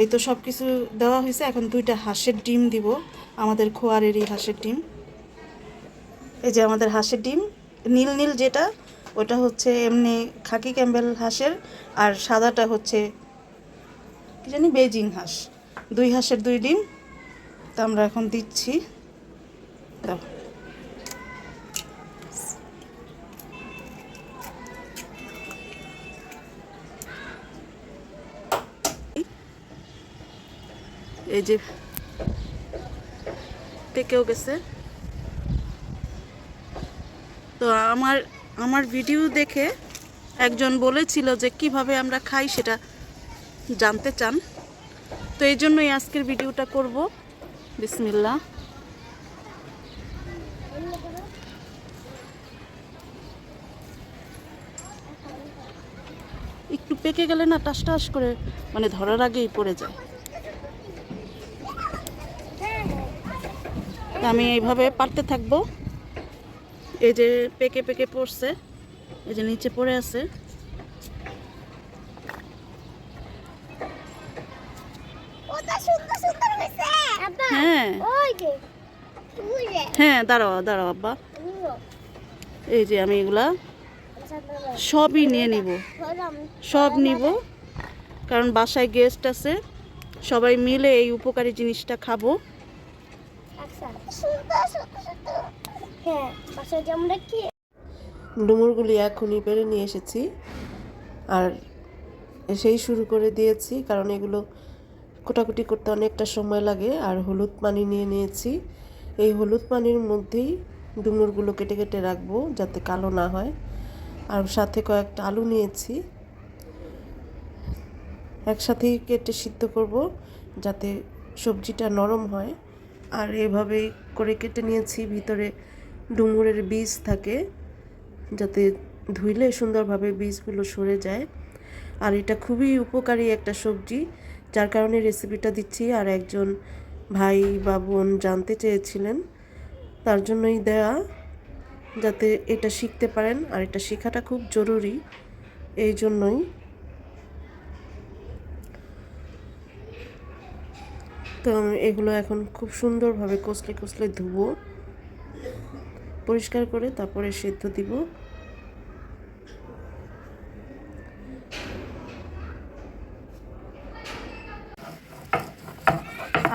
এই তো সব কিছু দেওয়া হয়েছে। এখন দুইটা হাঁসের ডিম দিব, আমাদের খোয়ারেরই হাঁসের ডিম। এই যে আমাদের হাঁসের ডিম, নীল নীল যেটা, ওটা হচ্ছে এমনি খাকি ক্যাম্বেল হাঁসের, আর সাদাটা হচ্ছে কি জানি বেজিং হাঁস। দুই হাঁসের দুই ডিম, তো আমরা এখন দিচ্ছি। দাও। এই যে পেকেও গেছে তো আমার আমার ভিডিও দেখে একজন বলেছিল যে কীভাবে আমরা খাই সেটা জানতে চান। তো এই জন্যই আজকের ভিডিওটা করব। বিসমিল্লা একটু পেকে গেলে না টাস টাস করে মানে ধরার আগেই পড়ে যায়। আমি এইভাবে পারতে থাকব। এই যে পেকে পেকে পড়ছে এই যে নিচে পড়ে আছে। ওটা সুন্দর সুন্দর হয়েছে। আব্বা হ্যাঁ। হ্যাঁ দাঁড়াও দাঁড়াও আব্বা। এই যে আমি এগুলা সবই নিয়ে নিব। সব নিব। কারণ বাসায় গেস্ট আছে। সবাই মিলে এই উপকারী জিনিসটা খাব আচ্ছা সুন্দর সুন্দর সুন্দর ডুমুরগুলি এখনই পেরে নিয়ে এসেছি। আর সেই শুরু করে দিয়েছি, কারণ এগুলো কোটাকুটি করতে অনেকটা সময় লাগে। আর হলুদ পানি নিয়ে নিয়েছি। এই হলুদ পানির মধ্যেই ডুমুরগুলো কেটে কেটে রাখব, যাতে কালো না হয়। আর সাথে কয়েকটা আলু নিয়েছি। একসাথেই কেটে সিদ্ধ করব, যাতে সবজিটা নরম হয়। আর এভাবেই করে কেটে নিয়েছি। ভিতরে ডুমুরের বীজ থাকে, যাতে ধুইলে সুন্দরভাবে বীজগুলো সরে যায়। আর এটা খুবই উপকারী একটা সবজি, যার কারণে রেসিপিটা দিচ্ছি। আর একজন ভাই বা বোন জানতে চেয়েছিলেন, তার জন্যই দেয়া, যাতে এটা শিখতে পারেন। আর এটা শেখাটা খুব জরুরি, এই জন্যই তো আমি এগুলো এখন খুব সুন্দরভাবে কষলে কষলে ধুবো। পরিষ্কার করে তারপরে সেদ্ধ দিব।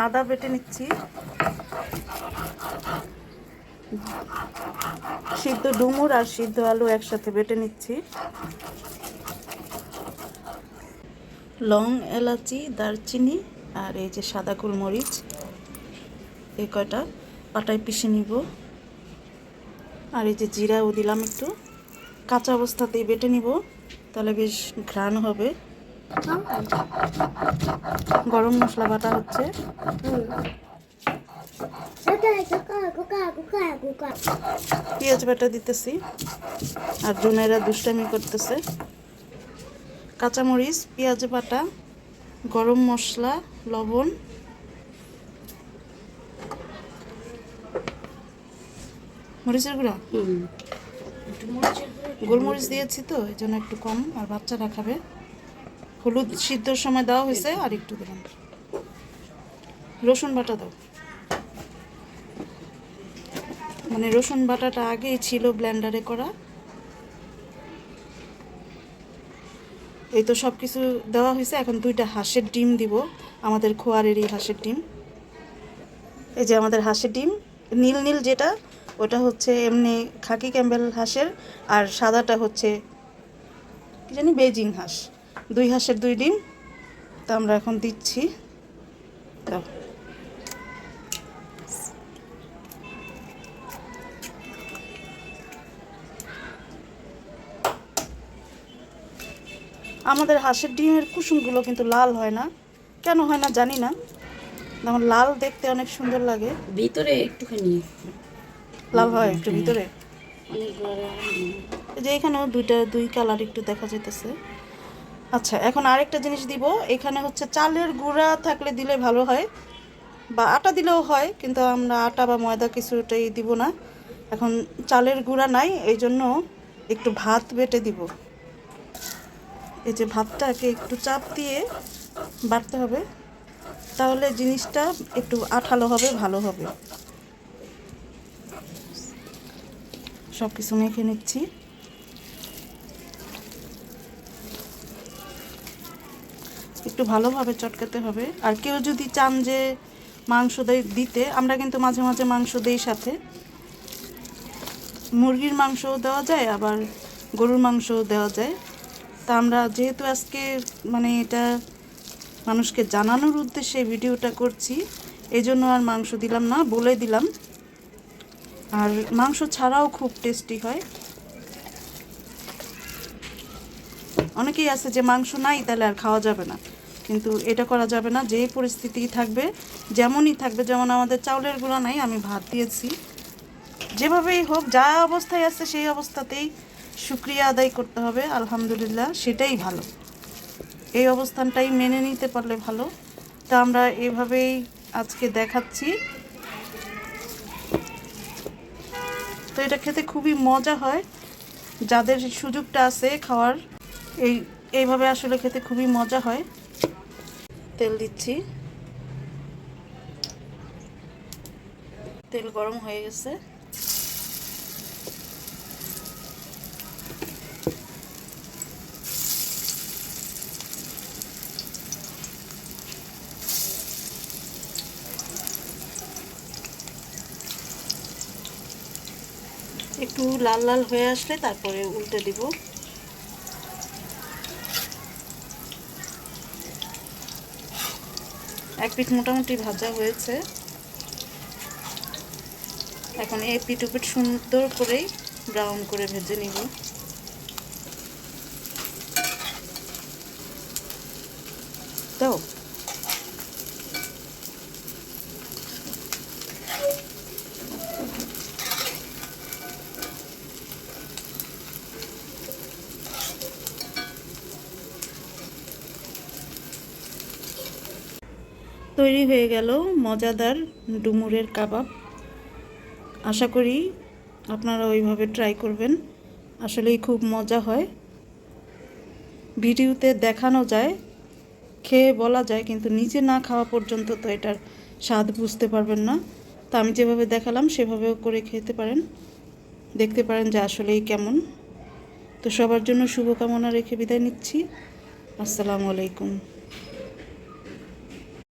আদা বেটে নিচ্ছি। সিদ্ধ ডুমুর আর সিদ্ধ আলু একসাথে বেটে নিচ্ছি। লং এলাচি, দারচিনি আর এই যে সাদা গোলমরিচ, এই কয়টা পাটায় পিষে নিব। আর এই যে জিরাও দিলাম একটু। কাঁচা অবস্থাতেই বেটে নিব, তাহলে বেশ ঘ্রাণ হবে। গরম মশলা বাটা হচ্ছে। পেঁয়াজ বাটা দিতেছি, আর জুনেরা দুষ্টামি করতেছে। কাঁচামরিচ, পেঁয়াজ বাটা গরম মশলা লবণ। মরিচের গুঁড়া? গোলমরিচ দিয়েছি তো এই জন্য একটু কম আর বাচ্চারা খাবে। হলুদ সিদ্ধর সময় দেওয়া হয়েছে আর একটু দিলাম। রসুন বাটা দাও। মানে রসুন বাটাটা আগেই ছিল ব্লেন্ডারে করা। এই তো সব কিছু দেওয়া হয়েছে। এখন দুইটা হাঁসের ডিম দিব। আমাদের খোয়ারেরই হাঁসের ডিম। এই যে আমাদের হাঁসের ডিম, নীল নীল যেটা, ওটা হচ্ছে এমনি খাকি ক্যাম্বেল হাঁসের, আর সাদাটা হচ্ছে কি জানি বেজিং হাঁস। দুই হাঁসের দুই ডিম। তা আমরা এখন দিচ্ছি। দাও। আমাদের হাঁসের ডিমের কুসুমগুলো কিন্তু লাল হয় না। কেন হয় না জানি না। যেমন লাল দেখতে অনেক সুন্দর লাগে। ভিতরে একটুখানি। লাল হয় একটু ভিতরে। এই যে এখানেও দুইটা দুই কালার একটু দেখা যেতেছে আচ্ছা এখন আরেকটা জিনিস দিব। এখানে হচ্ছে চালের গুঁড়া থাকলে দিলে ভালো হয় বা আটা দিলেও হয় কিন্তু আমরা আটা বা ময়দা কিছুটাই দিব না। এখন চালের গুঁড়া নাই এই জন্য একটু ভাত বেটে দিব। এই যে ভাতটাকে একটু চাপ দিয়ে বাটতে হবে, তাহলে জিনিসটা একটু আঠালো হবে, ভালো হবে। সব কিছু মেখে নিচ্ছি। একটু ভালোভাবে চটকাতে হবে। আর কেউ যদি চান যে মাংস দিতে, আমরা কিন্তু মাঝে মাঝে মাংস দেই সাথে। মুরগির মাংসও দেওয়া যায়, আবার গরুর মাংসও দেওয়া যায়। তা আমরা যেহেতু আজকে মানে এটা মানুষকে জানানোর উদ্দেশ্যে ভিডিওটা করছি, এই জন্য আর মাংস দিলাম না, বলে দিলাম। আর মাংস ছাড়াও খুব টেস্টি হয়। অনেকেই আছে যে মাংস নাই, তাহলে আর খাওয়া যাবে না। কিন্তু এটা করা যাবে না, যেই পরিস্থিতি থাকবে, যেমনই থাকবে, যেমন আমাদের চাউলের গুঁড়া নাই, আমি ভাত দিয়েছি। যেভাবেই হোক, যা অবস্থায় আছে সেই অবস্থাতেই শুক্রিয়া আদায় করতে হবে, আলহামদুলিল্লাহ, সেটাই ভালো। এই অবস্থানটাই মেনে নিতে পারলে ভালো। তা আমরা এভাবেই আজকে দেখাচ্ছি। তো এটা খেতে খুবই মজা হয়। যাদের সুযোগটা আছে খাওয়ার, এই, এইভাবে আসলে খেতে খুবই মজা হয়। তেল দিচ্ছি। তেল গরম হয়ে গেছে। একটু লাল লাল হয়ে আসলে তারপরে উল্টে দিব। এক পিঠ মোটামুটি ভাজা হয়েছে। এখন এই পিঠ উপিঠ সুন্দর করেই ব্রাউন করে ভেজে নিব। দাও তৈরি হয়ে গেল মজাদার ডুমুরের কাবাব। আশা করি আপনারা ওইভাবে ট্রাই করবেন। আসলেই খুব মজা হয়। ভিডিওতে দেখানো যায়, খেয়ে বলা যায়, কিন্তু নিজে না খাওয়া পর্যন্ত তো এটার স্বাদ বুঝতে পারবেন না। তো আমি যেভাবে দেখালাম, সেভাবেও করে খেতে পারেন। দেখতে পারেন যে আসলেই কেমন। তো সবার জন্য শুভকামনা রেখে বিদায় নিচ্ছি। আসসালামু আলাইকুম।